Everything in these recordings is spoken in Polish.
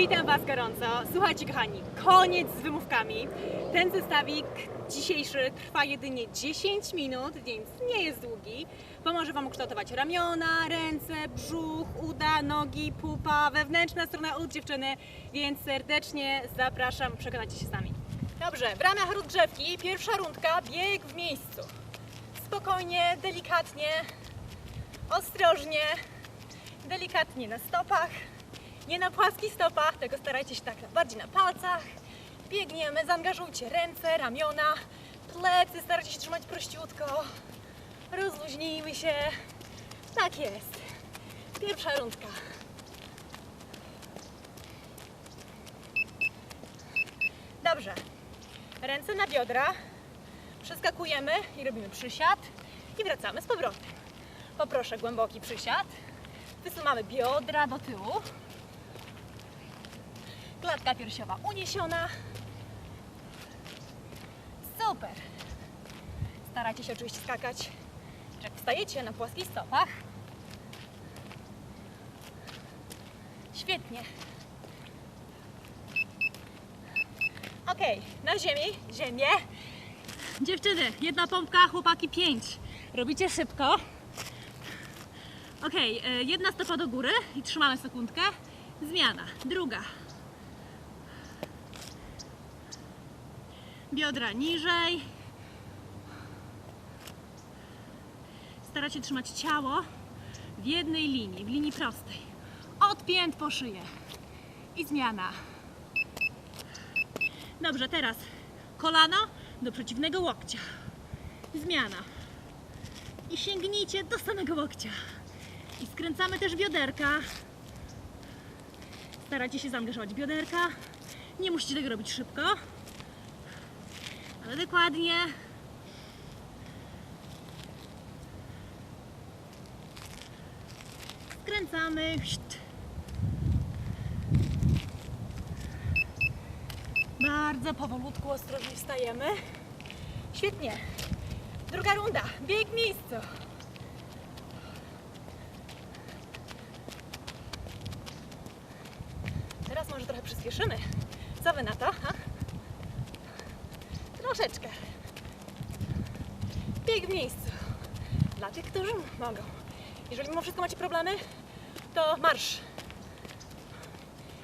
Witam Was gorąco. Słuchajcie, kochani, koniec z wymówkami. Ten zestawik dzisiejszy trwa jedynie 10 minut, więc nie jest długi. Pomoże Wam ukształtować ramiona, ręce, brzuch, uda, nogi, pupa, wewnętrzna strona ud dziewczyny, więc serdecznie zapraszam, przekonajcie się sami. Dobrze, w ramach pierwsza rundka, bieg w miejscu. Spokojnie, delikatnie, ostrożnie, delikatnie na stopach, nie na płaskich stopach, tylko starajcie się tak bardziej na palcach. Biegniemy, zaangażujcie ręce, ramiona, plecy, starajcie się trzymać prościutko. Rozluźnijmy się. Tak jest. Pierwsza rundka. Dobrze. Ręce na biodra. Przeskakujemy i robimy przysiad i wracamy z powrotem. Poproszę głęboki przysiad. Wysuwamy biodra do tyłu. Klatka piersiowa uniesiona. Super. Starajcie się oczywiście skakać, jak wstajecie na płaskich stopach. Świetnie. Ok, na ziemi, ziemię. Dziewczyny, jedna pompka, chłopaki pięć. Robicie szybko. Ok, jedna stopa do góry i trzymamy sekundkę. Zmiana. Druga. Biodra niżej. Staracie trzymać ciało w jednej linii, w linii prostej. Od pięt po szyję. I zmiana. Dobrze, teraz kolano do przeciwnego łokcia. Zmiana. I sięgnijcie do samego łokcia. I skręcamy też bioderka. Starajcie się zaangażować bioderka. Nie musicie tego robić szybko, ale dokładnie. Skręcamy. Bardzo powolutku, ostrożnie wstajemy. Świetnie. Druga runda. Bieg miejscu. Teraz może trochę przyspieszymy. Co wy na to? Ha? Troszeczkę. Bieg w miejscu. Dla tych, którzy mogą. Jeżeli mimo wszystko macie problemy, to marsz.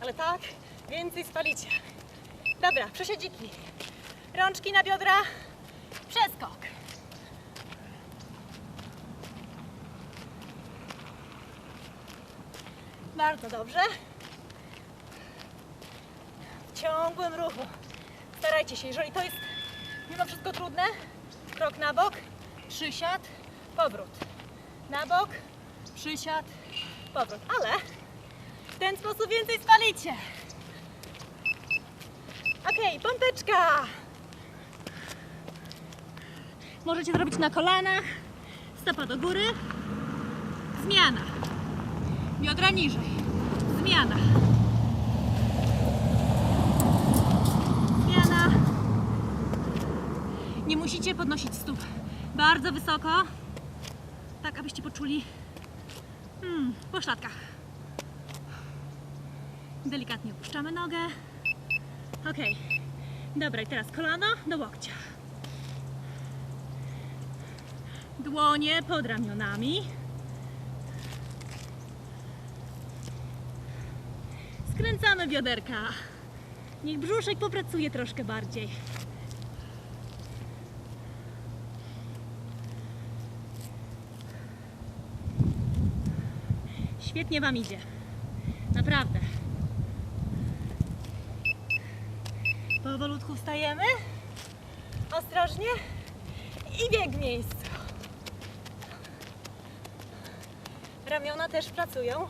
Ale tak, więcej spalicie. Dobra, przesiedziki. Rączki na biodra. Przeskok. Bardzo dobrze. W ciągłym ruchu. Starajcie się, jeżeli to jest mimo wszystko trudne, krok na bok, przysiad, powrót. Na bok, przysiad, powrót. Ale w ten sposób więcej spalicie. Okej, pompeczka. Możecie zrobić na kolanach, stopa do góry, zmiana. Biodra niżej. Zmiana. Nie musicie podnosić stóp bardzo wysoko, tak abyście poczuli hmm, w pośladkach. Delikatnie opuszczamy nogę. Ok. Dobra, i teraz kolano do łokcia. Dłonie pod ramionami. Skręcamy bioderka. Niech brzuszek popracuje troszkę bardziej. Świetnie Wam idzie. Naprawdę. Powolutku wstajemy. Ostrożnie. I bieg miejscu. Ramiona też pracują.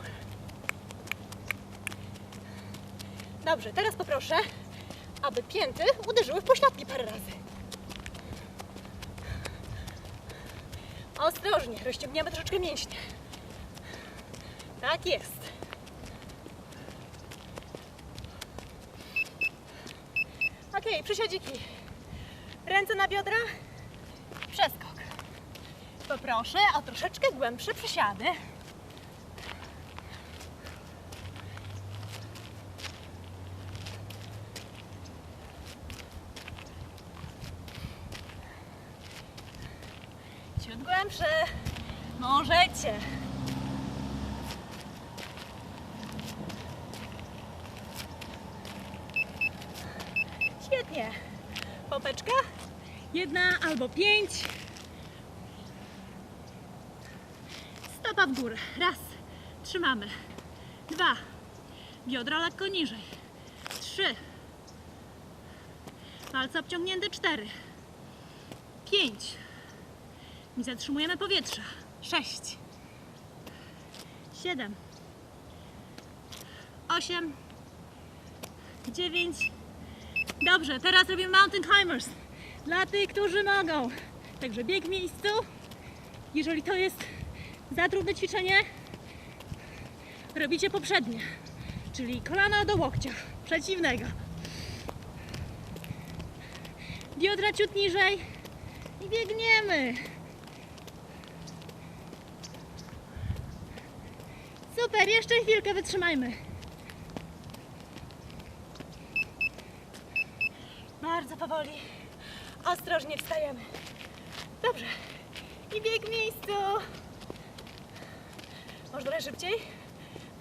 Dobrze, teraz poproszę, aby pięty uderzyły w pośladki parę razy. Ostrożnie, rozciągniemy troszeczkę mięśnie. Tak jest. Ok, przysiadziki. Ręce na biodra. Przeskok. Poproszę o troszeczkę głębsze przysiady. Ciut głębsze. Możecie. Jedna albo pięć. Stopa w górę. Raz. Trzymamy. Dwa. Biodra lekko niżej. Trzy. Palce obciągnięte. Cztery. Pięć. I zatrzymujemy powietrze. Sześć. Siedem. Osiem. Dziewięć. Dobrze, teraz robimy mountain climbers. Dla tych, którzy mogą. Także bieg w miejscu. Jeżeli to jest za trudne ćwiczenie, robicie poprzednie. Czyli kolana do łokcia przeciwnego. Biodra ciut niżej i biegniemy. Super, jeszcze chwilkę wytrzymajmy. Bardzo powoli, ostrożnie wstajemy. Dobrze. I bieg w miejscu. Może trochę szybciej?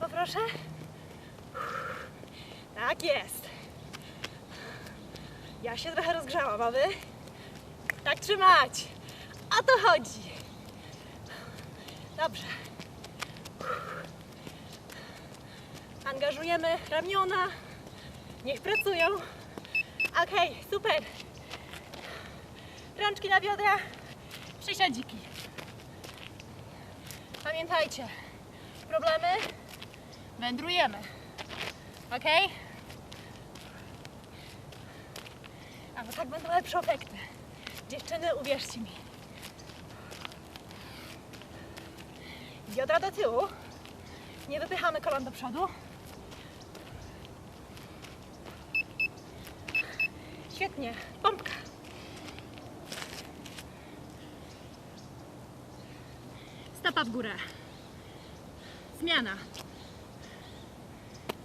Poproszę. Tak jest. Ja się trochę rozgrzałam, a wy? Tak trzymać. O to chodzi. Dobrze. Angażujemy ramiona. Niech pracują. Okej, super. Rączki na biodra. Przysiadziki. Pamiętajcie, problemy wędrujemy. Ok? A bo tak będą lepsze efekty. Dziewczyny, uwierzcie mi. Biodra do tyłu. Nie wypychamy kolan do przodu. Świetnie. Pompka. Stopa w górę. Zmiana.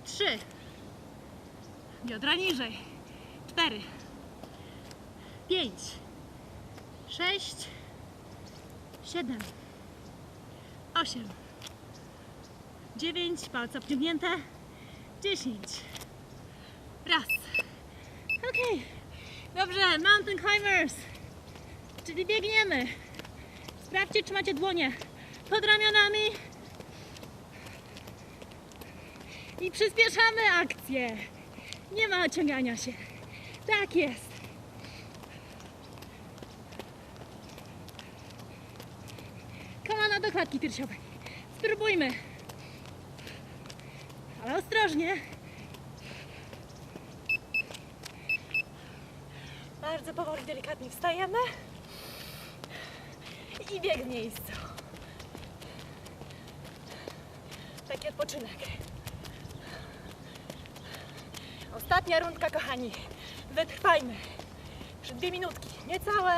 Trzy. Biodra niżej. Cztery. Pięć. Sześć. Siedem. Osiem. Dziewięć. Palce obciągnięte. Dziesięć. Raz. Okej. Dobrze. Mountain climbers. Czyli biegniemy. Sprawdźcie, czy macie dłonie pod ramionami. I przyspieszamy akcję. Nie ma ociągania się. Tak jest. Kolana do klatki piersiowej. Spróbujmy. Ale ostrożnie. Bardzo powoli, delikatnie wstajemy. I bieg w miejscu. Taki odpoczynek. Ostatnia rundka, kochani. Wytrwajmy. Jeszcze dwie minutki, niecałe.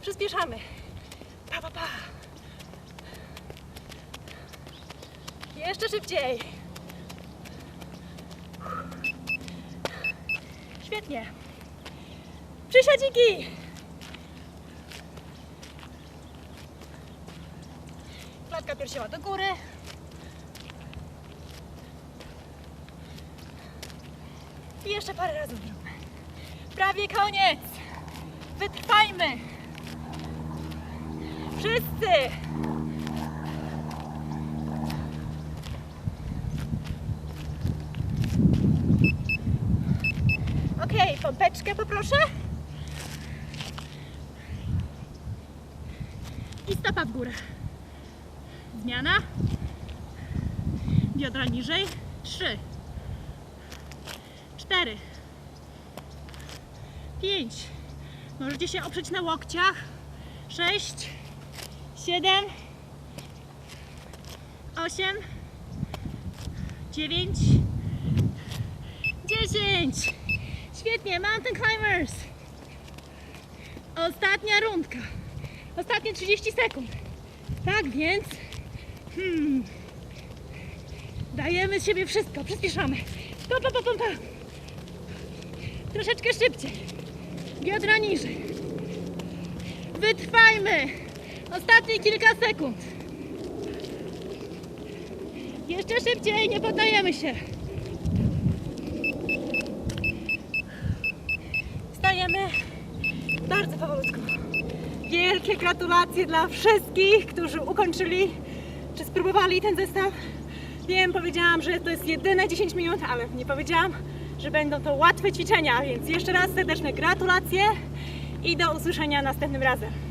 Przyspieszamy. Pa, pa, pa. Jeszcze szybciej. Świetnie. Przysiadziki. Klatka piersiowa do góry. I jeszcze parę razy zróbmy. Prawie koniec. Wytrwajmy. Wszyscy. Okej, pompeczkę poproszę. I stopa w górę. Zmiana. Biodra niżej. Trzy. Cztery. Pięć. Możecie się oprzeć na łokciach. Sześć. Siedem. Osiem. Dziewięć. Dziesięć. Świetnie, mountain climbers. Ostatnia rundka. Ostatnie 30 sekund. Tak więc hmm, dajemy z siebie wszystko, przyspieszamy. Pa, pa, pa, pa, pa. Troszeczkę szybciej. Biodra niżej. wytrwajmy. Ostatnie kilka sekund. Jeszcze szybciej, nie poddajemy się. Stajemy bardzo powolutku. Wielkie gratulacje dla wszystkich, którzy ukończyli czy spróbowali ten zestaw. Wiem, powiedziałam, że to jest jedyne 10 minut, ale nie powiedziałam, że będą to łatwe ćwiczenia, więc jeszcze raz serdeczne gratulacje i do usłyszenia następnym razem.